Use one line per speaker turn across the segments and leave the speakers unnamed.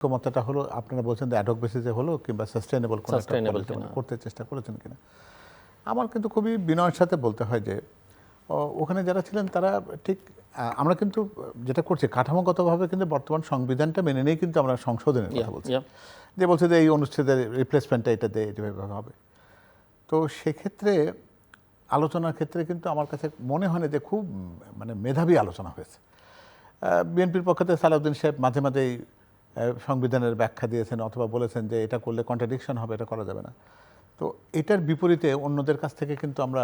ক্ষমতাটা হলো আপনারা বলছেন যে অ্যাডক বেসিসে হলো কিংবা সাস্টেনেবল
Sustainable কিনা।
করতে চেষ্টা করেছেন কিনা। আমার কিন্তু খুবই বিনয়ের সাথে বলতে হয় যে ওখানে যারা ছিলেন তারা ঠিক আমরা কিন্তু যেটা করছি কাঠামোগতভাবে কিন্তু বর্তমান সংবিধানটা মেনে নিয়েই কিন্তু আমরা সংশোধনের কথা বলছি। যে বলছে যে এই অনুচ্ছেদের রিপ্লেসমেন্টটা এটা দিয়ে এইভাবে হবে। তো সেক্ষেত্রে আলোচনার ক্ষেত্রে কিন্তু আমার কাছে মনে হয় না যে খুব মানে মেধাবী আলোচনা হয়েছে। বিএনপির পক্ষ থেকে সালাউদ্দিন সাহেব মাঝে মাঝেই সংবিধানের ব্যাখ্যা দিয়েছেন অথবা বলেছেন যে এটা করলে কন্ট্রাডিকশন হবে, এটা করা যাবে না। তো এটার বিপরীতে অন্যদের কাছ থেকে কিন্তু আমরা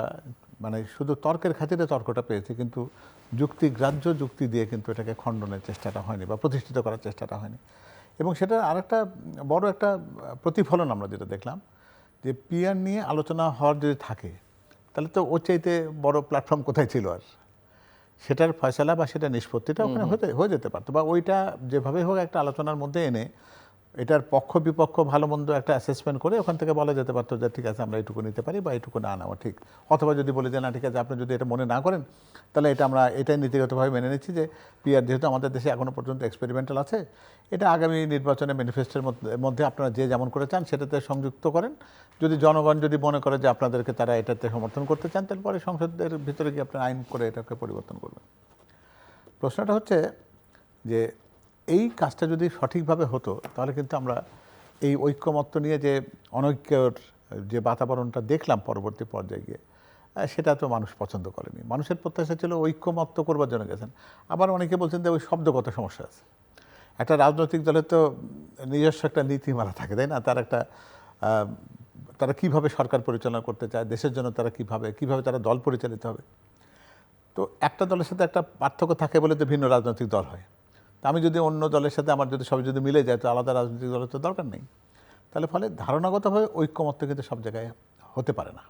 মানে শুধু তর্কের খাতিরে তর্কটা পেয়েছি, কিন্তু যুক্তি, গ্রাহ্য যুক্তি দিয়ে কিন্তু এটাকে খণ্ডনের চেষ্টাটা হয়নি বা প্রতিষ্ঠিত করার চেষ্টাটা হয়নি। এবং সেটা আরেকটা বড় একটা প্রতিফলন আমরা যেটা দেখলাম, যে পিয়ার নিয়ে আলোচনা হওয়ার যদি থাকে, তাহলে তো ওর চাইতে বড় প্ল্যাটফর্ম কোথায় ছিল আর? সেটার ফয়সলা বা সেটা নিষ্পত্তিটা ওখানে হতে হয়ে যেতে পারতো বা ওইটা যেভাবে হোক একটা আলোচনার মধ্যে এনে এটার পক্ষ বিপক্ষ ভালো মন্দ একটা অ্যাসেসমেন্ট করে ওখান থেকে বলা যেতে পারতো যে ঠিক আছে, আমরা এইটুকু নিতে পারি বা এইটুকু না নেওয়া ঠিক। অথবা যদি বলে যে, না, ঠিক আছে, আপনি যদি এটা মনে না করেন, তাহলে এটা আমরা এটাই নীতিগতভাবে মেনে নিচ্ছি যে, পিআর যেহেতু আমাদের দেশে এখনও পর্যন্ত এক্সপেরিমেন্টাল আছে, এটা আগামী নির্বাচনে ম্যানিফেস্টোর মধ্যে আপনারা যে যেমন করে চান, সেটাতে সংযুক্ত করেন। যদি জনগণ যদি মনে করে যে, আপনাদেরকে তারা এটাতে সমর্থন করতে চান, তাহলে পরে সংসদের ভিতরে গিয়ে আপনারা আইন করে এটাকে পরিবর্তন করবেন। প্রশ্নটা হচ্ছে যে এই কাজটা যদি সঠিকভাবে হতো, তাহলে কিন্তু আমরা এই ঐক্যমত্য নিয়ে যে অনৈক্যর যে বাতাবরণটা দেখলাম পরবর্তী পর্যায়ে গিয়ে সেটা তো মানুষ পছন্দ করেনি। মানুষের প্রত্যাশা ছিল ঐক্যমত্য করবার জন্য গেছেন। আবার অনেকে বলছেন যে ওই শব্দগত সমস্যা আছে। একটা রাজনৈতিক দলের তো নিজস্ব একটা নীতিমালা থাকে, তাই না? তার একটা তারা কীভাবে সরকার পরিচালনা করতে চায়, দেশের জন্য তারা কীভাবে কীভাবে তারা দল পরিচালিত হবে। তো একটা দলের সাথে একটা পার্থক্য থাকে বলে তো ভিন্ন রাজনৈতিক দল হয়। আমি যদি অন্য দলের সাথে আমার যদি সব যদি মিলে যায় তো আলাদা রাজনৈতিক দলের তো দরকার নেই। তাহলে ফলে ধারণাগতভাবে ঐক্যমত্য কিন্তু সব জায়গায় হতে পারে না।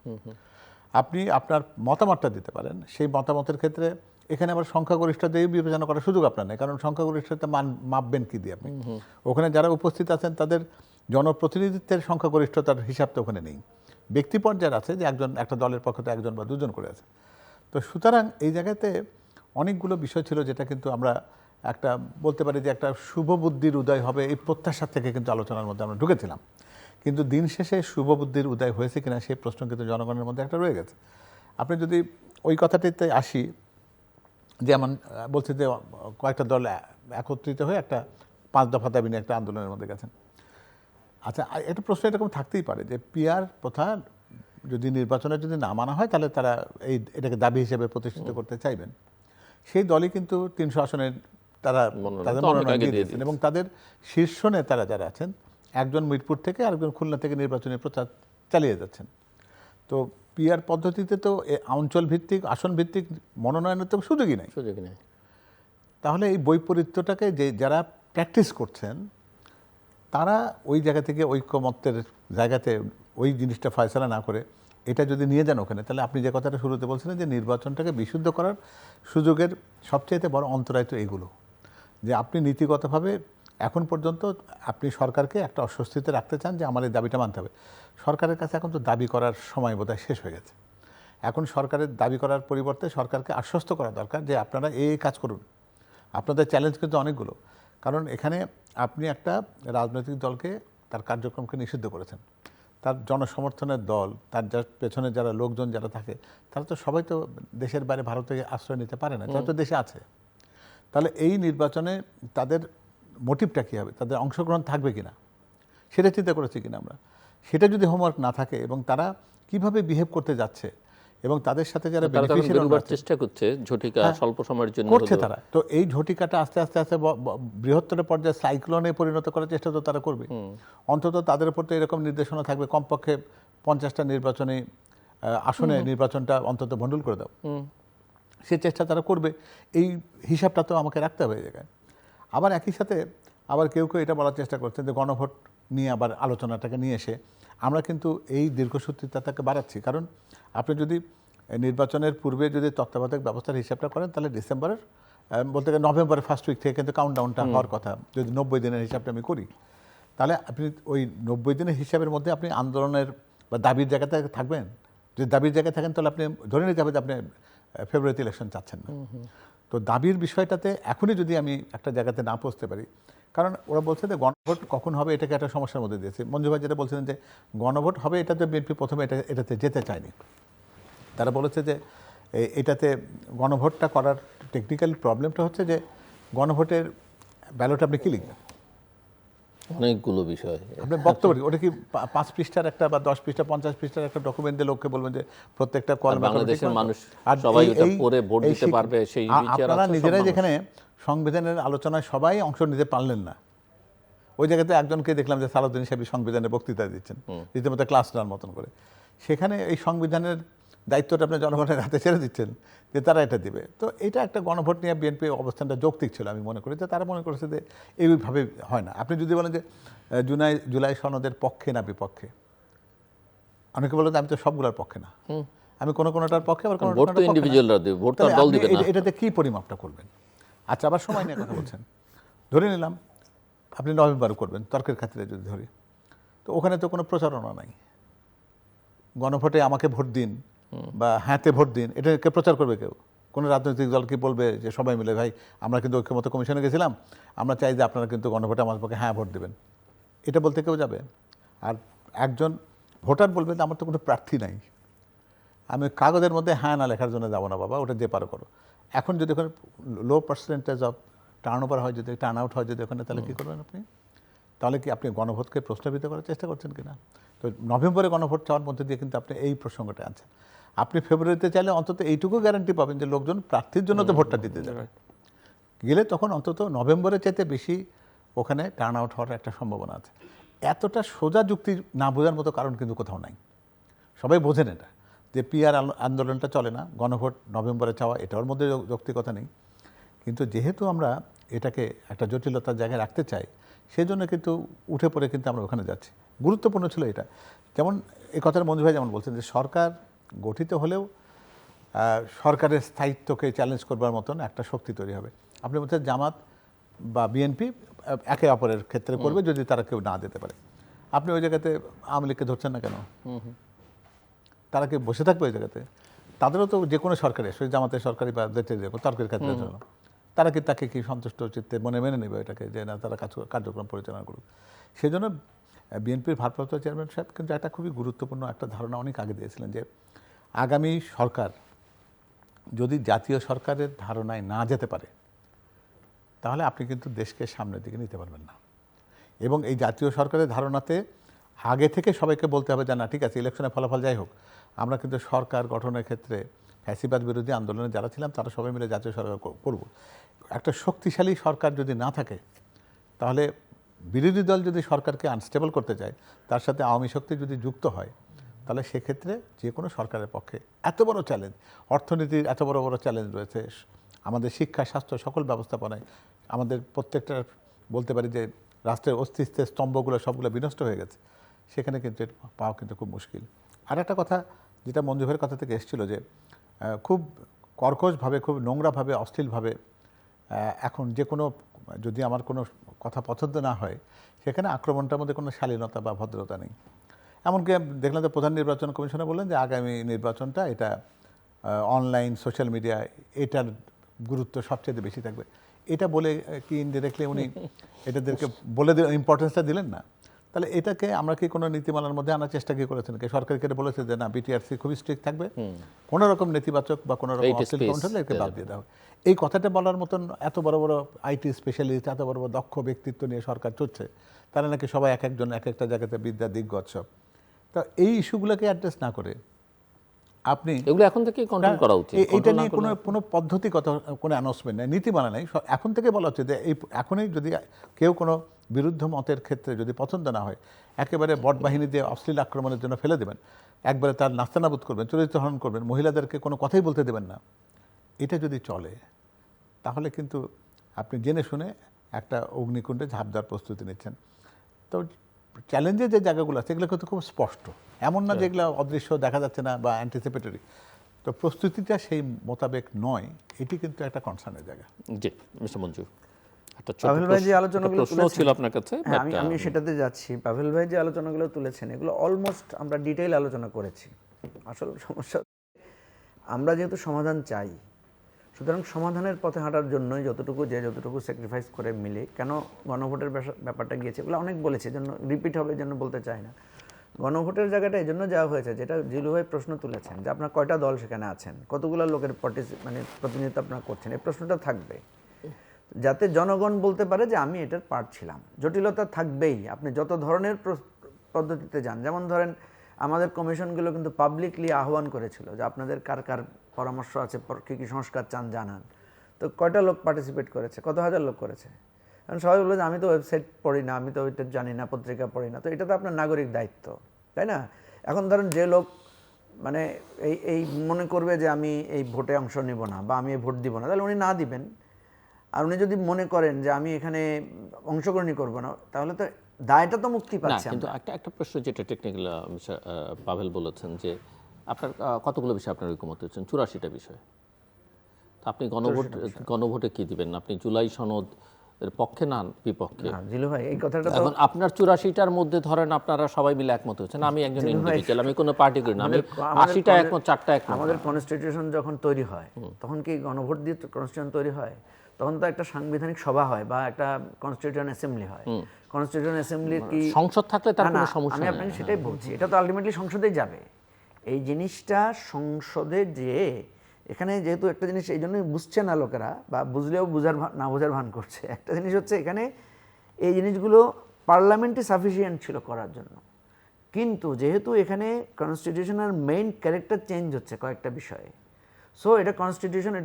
আপনি আপনার মতামতটা দিতে পারেন। সেই মতামতের ক্ষেত্রে এখানে আবার সংখ্যাগরিষ্ঠতা দিয়ে বিবেচনা করার সুযোগ আপনার নেই কারণ সংখ্যাগরিষ্ঠতা মান মাপবেন কী দিয়ে আপনি? ওখানে যারা উপস্থিত আছেন তাদের জনপ্রতিনিধিত্বের সংখ্যাগরিষ্ঠতার হিসাব তো ওখানে নেই। ব্যক্তি পর্যায়ে আছে যে একজন একটা দলের পক্ষ থেকে একজন বা দুজন করে আছে। তো সুতরাং এই জায়গাতে অনেকগুলো বিষয় ছিল যেটা কিন্তু আমরা একটা, বলতে পারি যে একটা শুভ বুদ্ধির উদয় হবে এই প্রত্যাশা থেকে কিন্তু আলোচনার মধ্যে আমরা ঢুকেছিলাম। কিন্তু দিন শেষে শুভ বুদ্ধির উদয় হয়েছে কিনা সেই প্রশ্ন কিন্তু জনগণের মধ্যে একটা রয়ে গেছে। আপনি যদি ওই কথাটিতে আসি, যেমন বলছে যে, কয়েকটা দল একত্রিত হয়ে একটা পাঁচ দফা দাবি নিয়ে একটা আন্দোলনের মধ্যে গেছেন। আচ্ছা একটা প্রশ্ন এরকম থাকতেই পারে যে পিয়ার প্রথা যদি নির্বাচনে যদি না মানা হয়, তাহলে তারা এই, এটাকে দাবি হিসেবে প্রতিষ্ঠিত করতে চাইবেন। সেই দলই কিন্তু তিনশো আসনের তারা তাদের মনোনয়ন দিয়ে
দিয়ে
দিয়েছেন। এবং তাদের শীর্ষ নেতারা যারা আছেন একজন মিরপুর থেকে আরেকজন খুলনা থেকে নির্বাচনী প্রচার চালিয়ে যাচ্ছেন। তো পিয়ার পদ্ধতিতে তো এ অঞ্চল ভিত্তিক আসন ভিত্তিক মনোনয়নের তো সুযোগই নাই।
সুযোগই নেই।
তাহলে এই বৈপরীত্যটাকে যে যারা প্র্যাকটিস করছেন তারা ওই জায়গা থেকে ঐক্যমত্যের জায়গাতে ওই জিনিসটা ফয়সলা না করে এটা যদি নিয়ে যান ওখানে তাহলে আপনি যে কথাটা শুরুতে বলছিলেন যে নির্বাচনটাকে বিশুদ্ধ করার সুযোগের সবচেয়ে বড় অন্তরায় তো এইগুলো। যে আপনি নীতিগতভাবে এখন পর্যন্ত আপনি সরকারকে একটা অস্বস্তিতে রাখতে চান যে আমার এই দাবিটা মানতে হবে। সরকারের কাছে এখন তো দাবি করার সময় বোধহয় শেষ হয়ে গেছে। এখন সরকারের দাবি করার পরিবর্তে সরকারকে আশ্বস্ত করা দরকার যে আপনারা এই এই কাজ করুন। আপনাদের চ্যালেঞ্জ কিন্তু অনেকগুলো। কারণ এখানে আপনি একটা রাজনৈতিক দলকে তার কার্যক্রমকে নিষিদ্ধ করেছেন। তার জনসমর্থনের দল, তার যার পেছনে যারা লোকজন যারা থাকে, তারা তো সবাই তো দেশের বাইরে ভারতে আশ্রয় নিতে পারে না। তারা তো দেশে আছে। তাহলে এই নির্বাচনে তাদের মোটিভটা কী হবে? তাদের অংশগ্রহণ থাকবে কিনা? সেটা চিন্তা করেছি কিনা আমরা? সেটা যদি হোমওয়ার্ক না থাকে এবং তারা কীভাবে বিহেভ করতে যাচ্ছে এবং তাদের সাথে যারা বেনিফিশিয়ারি
চেষ্টা করছে ঝটিকা স্বল্প সময়ের জন্য
করছে তারা। তো এই ঝটিকাটা আস্তে আস্তে আস্তে বৃহত্তর পর্যায়ে সাইক্লোনে পরিণত করার চেষ্টা তো তারা করবে। অন্তত তাদের উপর তো এরকম নির্দেশনা থাকবে কমপক্ষে পঞ্চাশটা নির্বাচনে আসনে নির্বাচনটা অন্তত ভণ্ডুল করে দাও। সে চেষ্টা তারা করবে এই হিসাবটা তো আমাকে রাখতে হবে এই জায়গায়। আবার একই সাথে আবার কেউ কেউ এটা বলার চেষ্টা করছে যে গণভোট নিয়ে আবার আলোচনাটাকে নিয়ে এসে। আমরা কিন্তু এই দীর্ঘসূত্রিতাটাকে বাড়াচ্ছি। কারণ আপনি যদি নির্বাচনের পূর্বে যদি তত্ত্বাবধায়ক ব্যবস্থার হিসাবটা করেন তাহলে ডিসেম্বরের বলতে গেলে নভেম্বরের ফার্স্ট উইক থেকে কিন্তু কাউন্টডাউনটা হওয়ার কথা। যদি নব্বই দিনের হিসাবটা আমি করি তাহলে আপনি ওই নব্বই দিনের হিসাবের মধ্যে আপনি আন্দোলনের বা দাবির জায়গাতে থাকবেন। যদি দাবির জায়গায় থাকেন তাহলে আপনি ধরে নিতে হবে যে আপনি ফেব্রুয়ারিতে ইলেকশন চাচ্ছেন না। তো দাবির বিষয়টাতে এখনই যদি আমি একটা জায়গাতে না পৌঁছতে পারি কারণ ওরা বলছে যে গণভোট কখন হবে এটাকে একটা সমস্যার মধ্যে দিয়েছে। মঞ্জু ভাই যেটা বলছিলেন যে গণভোট হবে এটাতে বিএনপি প্রথমে এটা এটাতে যেতে চায়নি। তারা বলেছে যে এটাতে গণভোটটা করার টেকনিক্যাল প্রবলেমটা হচ্ছে যে গণভোটের ব্যালট আপনি কি লিখবেন?
অনেকগুলো বিষয়।
আপনি বক্তব্য। ওটা কি পাঁচ পৃষ্ঠার একটা বা দশ পৃষ্ঠা পঞ্চাশ পৃষ্ঠার একটা ডকুমেন্ট দিয়ে লোককে বলবেন যে প্রত্যেকটা কলমে
বাংলাদেশের মানুষ সবাই ওটা পড়ে ভোট দিতে পারবে, সেই
আপনারা নিজেরাই যেখানে সংবিধানের আলোচনায় সবাই অংশ নিতে পারলেন না। ওই জায়গাতে একজনকে দেখলাম যে সালাউদ্দিন সাহেব সংবিধানের বক্তৃতা দিচ্ছেন রীতিমতো ক্লাস নেওয়ার মতন করে। সেখানে এই সংবিধানের দায়িত্বটা আপনি জনগণের হাতে ছেড়ে দিচ্ছেন যে তারা এটা দিবে। তো এটা একটা গণভোট নিয়ে বিএনপি অবস্থানটা যৌক্তিক ছিল আমি মনে করি। যে তারা মনে করেছে যে এইভাবে হয় না। আপনি যদি বলেন যে জুলাই জুলাই সনদের পক্ষে না বিপক্ষে অনেকে বলে যে আমি তো সবগুলোর পক্ষে না। আমি কোনো কোনোটার পক্ষে আবার কোনো
ভোট তো ইন্ডিভিজুয়ালরা দেবে ভোট তো দল দিবে না।
এটাতে কি পরিমাপটা করবেন? আচ্ছা আবার সময় নিয়ে কথা বলছেন। ধরে নিলাম আপনি নভেম্বর করবেন তর্কের খাতিরে যদি ধরি। তো ওখানে তো কোনো প্রচারণা নাই। গণভোটে আমাকে ভোট দিন বা হ্যাঁতে ভোট দিন এটাকে প্রচার করবে কেউ? কোনো রাজনৈতিক দল কি বলবে যে সবাই মিলে ভাই আমরা কিন্তু ঐক্যমত কমিশনে গেছিলাম আমরা চাই যে আপনারা কিন্তু গণভোটে আমার পক্ষে হ্যাঁ ভোট দেবেন। এটা বলতে কেউ যাবে? আর একজন ভোটার বলবে যে আমার তো কোনো প্রার্থী নাই। আমি কাগজের মধ্যে হ্যাঁ না লেখার জন্য যাব না বাবা ওটা যে পারো করো। এখন যদি ওখানে low percentage of turn over হয় যদি টার্ন আউট হয় যদি ওখানে তাহলে কী করবেন আপনি? তাহলে কি আপনি গণভোটকে প্রশ্নবিত করার চেষ্টা করছেন কিনা? তো নভেম্বরে গণভোট চাওয়ার মধ্যে দিয়ে কিন্তু আপনি এই প্রসঙ্গটা আনছেন আপনি ফেব্রুয়ারিতে চাইলে অন্তত এইটুকু গ্যারান্টি পাবেন যে লোকজন প্রার্থীর জন্য তো ভোটটা দিতে যাবে। গেলে তখন অন্তত নভেম্বরের চাইতে বেশি ওখানে টার্ন আউট হওয়ার একটা সম্ভাবনা আছে। এতটা সোজা যুক্তি না বোঝার মতো কারণ কিন্তু কোথাও নাই। সবাই বোঝেন এটা যে পিআর আন্দোলনটা চলে না গণভোট নভেম্বরে চাওয়া এটার মধ্যে যৌক্তিকতা নেই। কিন্তু যেহেতু আমরা এটাকে একটা জটিলতার জায়গায় রাখতে চাই সেই জন্য কিন্তু উঠে পড়ে কিন্তু আমরা ওখানে যাচ্ছি। গুরুত্বপূর্ণ ছিল এটা। যেমন এই কথাটা মঞ্জু ভাই যেমন বলছেন যে সরকার গঠিত হলেও সরকারের স্থায়িত্বকে চ্যালেঞ্জ করবার মতন একটা শক্তি তৈরি হবে। আপনি বলছেন জামাত বা বিএনপি একে অপরের ক্ষেত্রে করবে যদি তারা কেউ না দিতে পারে। আপনি ওই জায়গাতে আওয়ামী লীগকে ধরছেন না কেন? তারা কি বসে থাকবে ওই জায়গাতে? তাদেরও তো যে কোনো সরকারে সেই জামাতের সরকারি বা তর্কের ক্ষেত্রে জন্য তারা কি তাকে কি সন্তুষ্ট চিত্তে মনে মেনে নেবে এটাকে যে না তারা কাজ কার্যক্রম পরিচালনা করুক? সেই জন্য বিএনপির ভারপ্রাপ্ত চেয়ারম্যান সাহেব কিন্তু একটা খুবই গুরুত্বপূর্ণ একটা ধারণা অনেক আগে দিয়েছিলেন যে আগামী সরকার যদি জাতীয় সরকারের ধারণায় না যেতে পারে, তাহলে আপনি কিন্তু দেশকে সামনের দিকে নিতে পারবেন না। এবং এই জাতীয় সরকারের ধারণাতে আগে থেকে সবাইকে বলতে হবে যে, না, ঠিক আছে, ইলেকশনের ফলাফল যাই হোক। আমরা কিন্তু সরকার গঠনের ক্ষেত্রে ফ্যাসিবাদ বিরোধী আন্দোলনে যারা ছিলাম, তারা সবাই মিলে জাতীয় সরকার করব। একটা শক্তিশালী সরকার যদি না থাকে, তাহলে বিরোধী দল যদি সরকারকে আনস্টেবল করতে চায়, তার সাথে আওয়ামী শক্তি যদি যুক্ত হয় তাহলে সেক্ষেত্রে যে কোনো সরকারের পক্ষে এত বড় চ্যালেঞ্জ অর্থনীতির এত বড় বড় চ্যালেঞ্জ রয়েছে, আমাদের শিক্ষা, স্বাস্থ্য সকল ব্যবস্থাপনায় আমাদের প্রত্যেকটা বলতে পারি যে রাষ্ট্রের অস্তিত্বের স্তম্ভগুলো সবগুলো বিনষ্ট হয়ে গেছে। সেখানে কিন্তু পাওয়া কিন্তু খুব মুশকিল। আর একটা কথা যেটা মঞ্জু ভাইয়ের কথা থেকে এসেছিল যে খুব কর্কশভাবে, খুব নোংরাভাবে, অশ্লীলভাবে এখন যে কোনো, যদি আমার কোনো কথা পছন্দ না হয়, সেখানে আক্রমণটার মধ্যে কোনো শালীনতা বা ভদ্রতা নেই। এমনকি দেখলাম যে প্রধান নির্বাচন কমিশনে বললেন যে আগামী নির্বাচনটা এটা অনলাইন সোশ্যাল মিডিয়া এটার গুরুত্ব সবচেয়ে বেশি থাকবে। এটা বলে কি ইনডিরেক্টলি উনি এটাদেরকে বলে ইম্পর্টেন্সটা দিলেন না। তাহলে এটাকে আমরা কি কোনো নীতিমালার মধ্যে আনার চেষ্টা কি করেছেন? কি সরকার কেটে বলেছে যে না বিটিআরসি খুবই স্ট্রিক্ট থাকবে। কোনো রকম নেতিবাচক বা কোনো রকম অশ্লীল
space
হলে একে বাদ দিয়ে দেওয়া হবে। এই কথাটা বলার মতন এত বড় বড় আইটি স্পেশালিস্ট এত বড় বড় দক্ষ ব্যক্তিত্ব নিয়ে সরকার চলছে তারা নাকি সবাই এক একজন এক একটা জায়গাতে বিদ্যা দিগ্গজ সব। তা এই ইস্যুগুলোকে অ্যাড্রেস না করে আপনি
এগুলো এখন থেকে কন্ট্রোল করা উচিত।
এ- এইটা
Control না
নিয়ে কোনো কোনো পদ্ধতি পদ্ধতিগত কোনো অ্যানাউন্সমেন্ট নেই নীতিমালা নেই এখন থেকে বলা হচ্ছে যে এই এখনই যদি কেউ কোনো বিরুদ্ধ মতের ক্ষেত্রে যদি পছন্দ না হয় একেবারে বট বাহিনী দিয়ে অশ্লীল আক্রমণের জন্য ফেলে দেবেন একবারে তার নাস্তানাবুদ করবেন চরিত্র হরণ করবেন মহিলাদেরকে কোনো কথাই বলতে দেবেন না এটা যদি চলে তাহলে কিন্তু আপনি জেনে শুনে একটা অগ্নিকুণ্ডে ঝাঁপ দেওয়ার প্রস্তুতি নিচ্ছেন। তো চ্যালেঞ্জের যে জায়গাগুলো আছে এগুলো কিন্তু খুব স্পষ্ট। এমন না যেগুলো অদৃশ্য দেখা যাচ্ছে না বা অ্যান্টিসিপেটরি তো প্রস্তুতিটা সেই মোতাবেক নয় এটি কিন্তু একটা কনসার্নের জায়গা।
জি মিস্টার মঞ্জু
পাভেল ভাই যে আলোচনাগুলো
ছিল আপনার কাছে
হ্যাঁ আমি আমি সেটাতে যাচ্ছি। পাভেল ভাই যে আলোচনাগুলো তুলেছেন এগুলো অলমোস্ট আমরা ডিটেইল আলোচনা করেছি। আসল সমস্যা আমরা যেহেতু সমাধান চাই সুতরাং সমাধানের পথে হাঁটার জন্যই যতটুকু যে যতটুকু স্যাক্রিফাইস করে মিলে, কেন গণভোটের ব্যাপারটা গিয়েছে? এগুলো অনেক বলেছে জন্য রিপিট হবে জন্য বলতে চাই না। গণভোটের জায়গাটা এই জন্য যাওয়া হয়েছে, যেটা জিলু ভাই প্রশ্ন তুলেছেন যে আপনার কয়টা দল সেখানে আছেন? কতগুলো লোকের মানে প্রতিনিধিত্ব আপনারা করছেন? এই প্রশ্নটা থাকবে। যাতে জনগণ বলতে পারে যে আমি এটার পার্ট ছিলাম। জটিলতা থাকবেই। আপনি যত ধরনের পদ্ধতিতে যান, যেমন ধরেন আমাদের কমিশনগুলো কিন্তু পাবলিকলি আহ্বান করেছিল যে আপনাদের কার কার পরামর্শ আছে কী কী সংস্কার চান জানান। তো কয়টা লোক পার্টিসিপেট করেছে? কত হাজার লোক করেছে? কারণ সবাই বলল যে আমি তো ওয়েবসাইট পড়ি না আমি তো ওইটা জানি না পত্রিকা পড়ি না তো এটা তো আপনার নাগরিক দায়িত্ব তাই না? এখন ধরেন যে লোক মানে এই এই মনে করবে যে আমি এই ভোটে অংশ নিব না বা আমি ভোট দিব না তাহলে উনি না দিবেন। আর উনি যদি মনে করেন যে আমি এখানে অংশগ্রহণই করব না তাহলে তো দায়টা তো মুক্তি পাচ্ছে
কিন্তু একটা একটা প্রশ্ন যেটা টেকনিক্যাল পাভেল বলেছেন যে আপনার কতগুলো বিষয় আপনার ঐকমত হচ্ছেন চুরাশিটা বিষয়। তো আপনি গণভোট গণভোটে কি দিবেন? আপনি জুলাই সনদ এর পক্ষে না বিপক্ষে?
জিলু ভাই এই কথাটা
এখন আপনার চুরাশিটার মধ্যে ধরেন আপনারা সবাই মিলে একমত হচ্ছেন আমি একজন ইন্ডিভিজুয়াল আমি কোনো পার্টি করি না। আমি আশিটা একমত চারটা একমত।
আমাদের কনস্টিটিউশন যখন তৈরি হয় তখন কি গণভোট দিয়ে কনস্টিটিউশন তৈরি হয়? তখন তো একটা সাংবিধানিক সভা হয় বা একটা কনস্টিটিউশন অ্যাসেম্বলি হয়। কনস্টিটিউশন অ্যাসেম্বলির কি
সংসদ থাকলে তার কোনো সমস্যা
আমি
নেই।
আপনাকে সেটাই বলছি। এটা তো আলটিমেটলি সংসদেই যাবে। এই জিনিসটা সংসদে যে, এখানে যেহেতু একটা জিনিস এই জন্যই বুঝছে না লোকেরা বা বুঝলেও বুঝার না বোঝার ভান করছে। একটা জিনিস হচ্ছে এখানে এই জিনিসগুলো পার্লামেন্টে সাফিসিয়েন্ট ছিল করার জন্য। কিন্তু যেহেতু এখানে কনস্টিটিউশনের মেইন ক্যারেক্টার চেঞ্জ হচ্ছে কয়েকটা বিষয়ে সো এটা কনস্টিটিউশন এটা